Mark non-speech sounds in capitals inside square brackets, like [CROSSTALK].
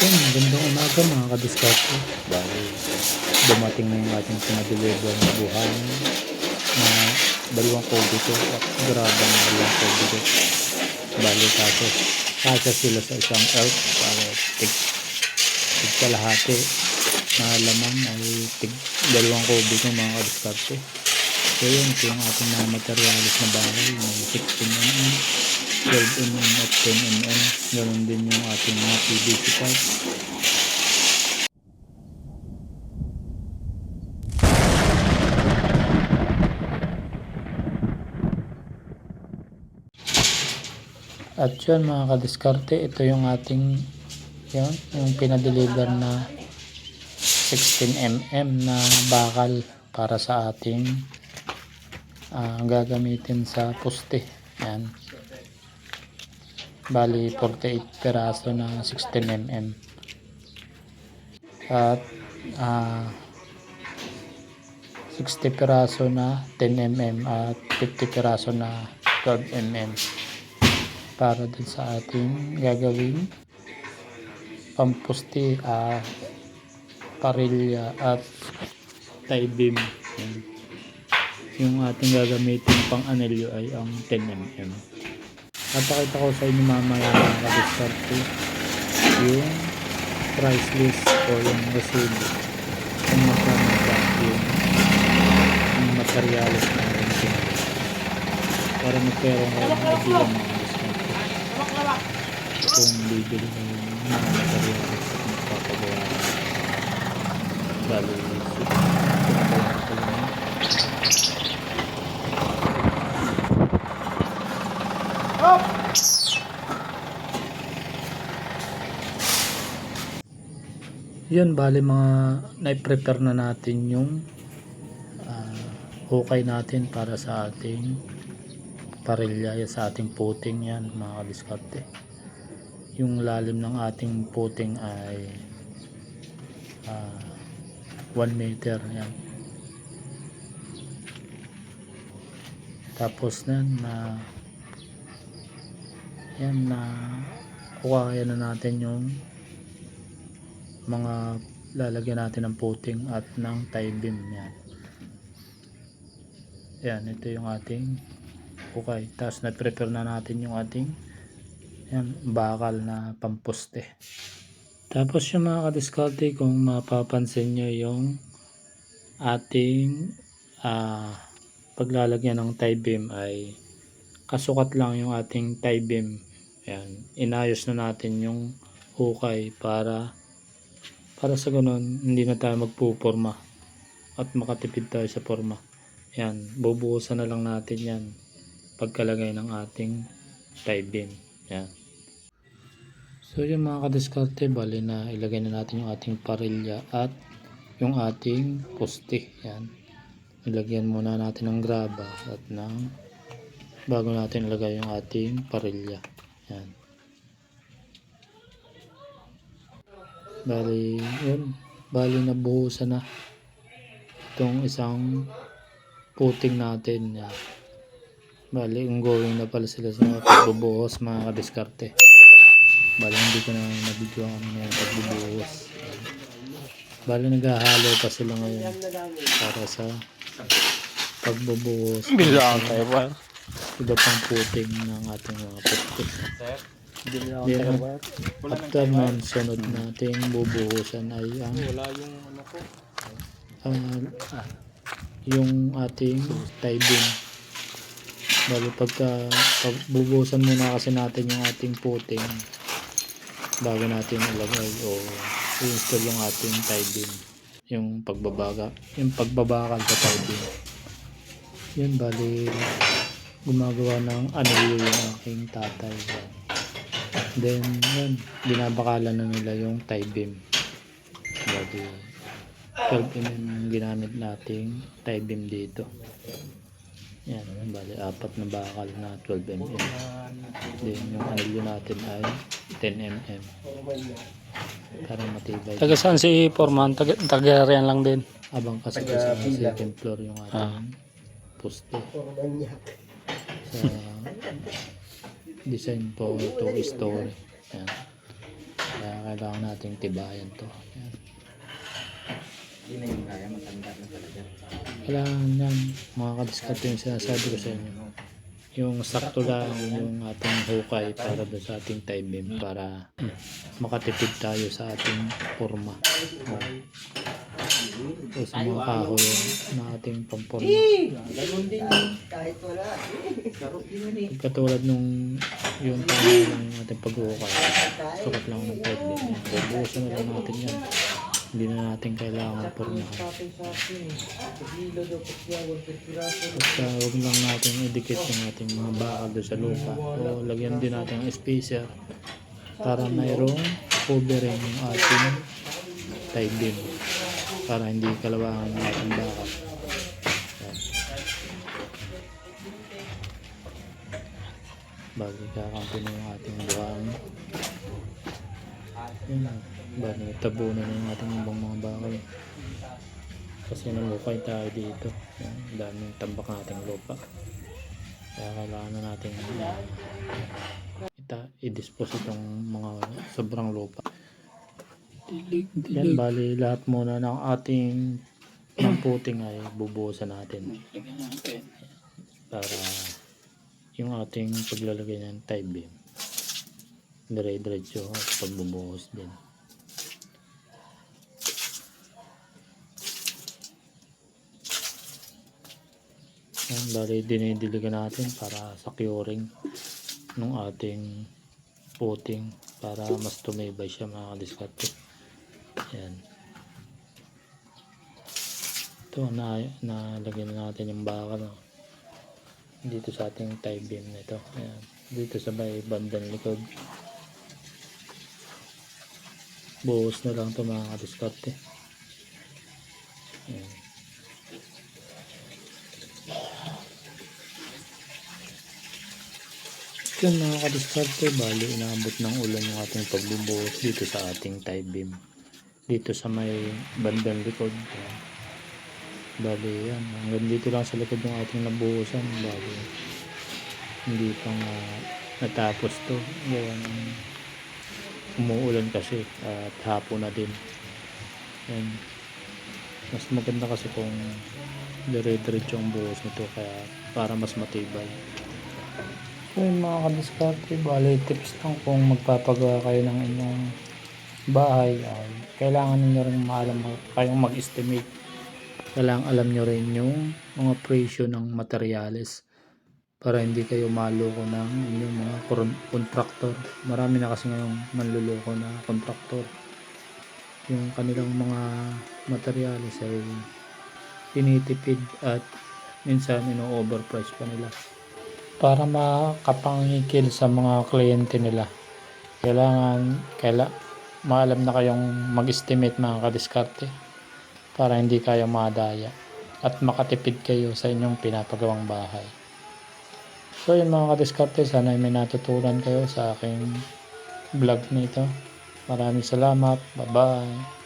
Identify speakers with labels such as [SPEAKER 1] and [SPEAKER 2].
[SPEAKER 1] Yan, magandang umaga mga kadiskarte. Dahil dumating na yung ating pinadeliver na buhay na dalawang kobito at grabang dalawang kobito. Bali kaso, kasya sila sa isang elf para tig, tig kalahati na laman ay tig dalawang kobito mga kadiskarte. So yun, ito yung ating mga materialis na bahay, yung 16mm, 12mm at 10mm. Ganun din yung ating mga PVC pipes. At yun mga kadiskarte, ito yung ating yun, yung pinadeliver na 16mm na bakal para sa ating ah, gagamitin sa poste. Yan. Bali 48 peraso na 16mm. At ah 60 peraso na 10mm at 50 peraso na 12mm para dun sa ating gagawin pampusti ah parilya at tie beam. Yung ating gagamitin pang anelyo ay ang 10mm napakita ko sa inyo mamaya mga kadiskarte yung price list o yung resibo kung magkano ba yung yung materials na rin para magkaroon ng idea mga kadiskarte kung bibili mo yung mga materials at magpapagawa. Bali pinagawa ko lang yun bali mga na-prepare na natin yung ah, hukay natin para sa ating parilya sa ating puting yan mga kadiskarte yung lalim ng ating puting ay 1 meter yan. Tapos na na yan na kuha na natin yung mga lalagyan natin ng puting at ng tie beam yan. Yan ito yung ating okay. Tapos na-prepare na natin yung ating yan, bakal na pamposte tapos yung mga kadiskarte kung mapapansin nyo yung ating ah, paglalagyan ng tie beam ay kasukat lang yung ating tie beam yan, inayos na natin yung hukay para para sa ganun hindi na tayo magpuporma at makatipid tayo sa forma yan bubuhusan na lang natin yan pagkalagay ng ating tie beam. Yan. So yung mga kadiskarte bali na ilagay na natin yung ating parilya at yung ating poste. Yan. Ilagyan muna natin ng graba at ng bago natin ilagay yung ating parilya. Yan Bali, yun. Bali nabuhusan na itong isang puting natin. Yan. Bali, ongoing na pala sila sa mga pagbubuhos mga kadiskarte. Bali, hindi ko na nabidyo ang ano yung pagbubuhos. Bali, naghahalo pa sila ngayon para sa pagbubuhos.
[SPEAKER 2] Bilang tayo ba?
[SPEAKER 1] Iba pang puting ng ating mga putik.
[SPEAKER 2] Bilang
[SPEAKER 1] Yeah.
[SPEAKER 2] tayo ba? Wala nang
[SPEAKER 1] After nun, sunod nating bubuhusan ay ang
[SPEAKER 2] Wala yung ano ko.
[SPEAKER 1] ah, yung ating tie beam. Bali pagka pag bubuhusan muna kasi natin yung ating puting bago natin ilagay o i-install yung ating tie beam yung pagbabaga yung pagbabakal sa tie beam yun bali gumagawa ng anilyo yung aking tatay then yun binabakalan na nila yung tie beam. Bali 12 mm ang ginamit nating tie beam dito. Yan bali apat na bakal na 12 mm then yung anilyo natin ay 10 mm para matibay.
[SPEAKER 2] Taga saan si Foreman? Taga, taga riyan lang din.
[SPEAKER 1] abang kasi sa second floor yung ating poste. Sa [LAUGHS] design po two story yan kaya kailangan nating tibayan to. Yan.
[SPEAKER 2] Hindi na yung kaya, matanda na talaga.
[SPEAKER 1] Kailangan yan, mga kadiskarte yung sinasabi ko sa inyo. Yung sakto lang yung ating hukay para doon sa ating beam para makatipid tayo sa ating forma. O sa mga kahoy na ating pamporma.
[SPEAKER 2] Ganun din kahit wala. Laro din yun eh.
[SPEAKER 1] Katulad nung yung tama ng ating pag-uukay. Sukat lang ng. Yan. Bubuhusan na lang natin yan. Hindi na natin kailangan
[SPEAKER 2] akin eh.
[SPEAKER 1] Basta huwag lang natin idikit yung ating mga bakal sa lupa. O lagyan din natin ng spacer para mayroong covering yung ating tie beam para hindi kalawangan ng ating bakal. Yan. Bago kakampi na yung ating buhang. Yun. Bago tabunan na yung ating ibang mga bakal. Kasi namukay tayo dito. Yan, daming tambak nating lupa. Kaya kailangan na natin uh, ita i-dispose itong mga sobrang lupa. Yan, bali lahat muna ng ating ng puting ay bubuhusan natin. Para yung ating paglalagay ng tie beam. Dire-diretso at pagbubuhos din. Yan, bali dinidiligan natin para sa curing ng ating puting para mas tumibay siya mga kadiskarte. Yan. Ito, na, nalagyan na natin yung bakal. No? Dito sa ating tie beam nito. Ayan. Dito sa may bandang likod. Buhos na lang ito mga kadiskarte. Ayan. Yun mga kadiskarte, bali inaabot ng ulan yung ating pagbubuhos dito sa ating tie beam. Dito sa may bandang likod. Ayan. Bali yan, hanggang dito lang sa likod yung ating nabuhusan. Bali, hindi pa nga natapos to. Ng umuulan kasi at hapon na din. Yan. Mas maganda kasi kung dire-diretso ang buhos nito kaya para mas matibay. So yun mga kadiskarte, bali tips lang kung magpapagawa kayo ng inyong bahay ay kailangan ninyo rin maalam kayong mag-estimate. Kailangan alam nyo rin yung mga presyo ng materyales para hindi kayo maloko ng inyong mga kontraktor. Marami na kasi ngayong manluloko na kontraktor. Yung kanilang mga materyales ay tinitipid at minsan ino-overprice pa nila para makapangikil sa mga kliyente nila. Kailangan, kaila, maalam na kayong mag-estimate mga kadiskarte para hindi kayo madaya at makatipid kayo sa inyong pinapagawang bahay. So yun mga kadiskarte, sana ay may natutunan kayo sa aking vlog nito. Maraming salamat. Bye-bye.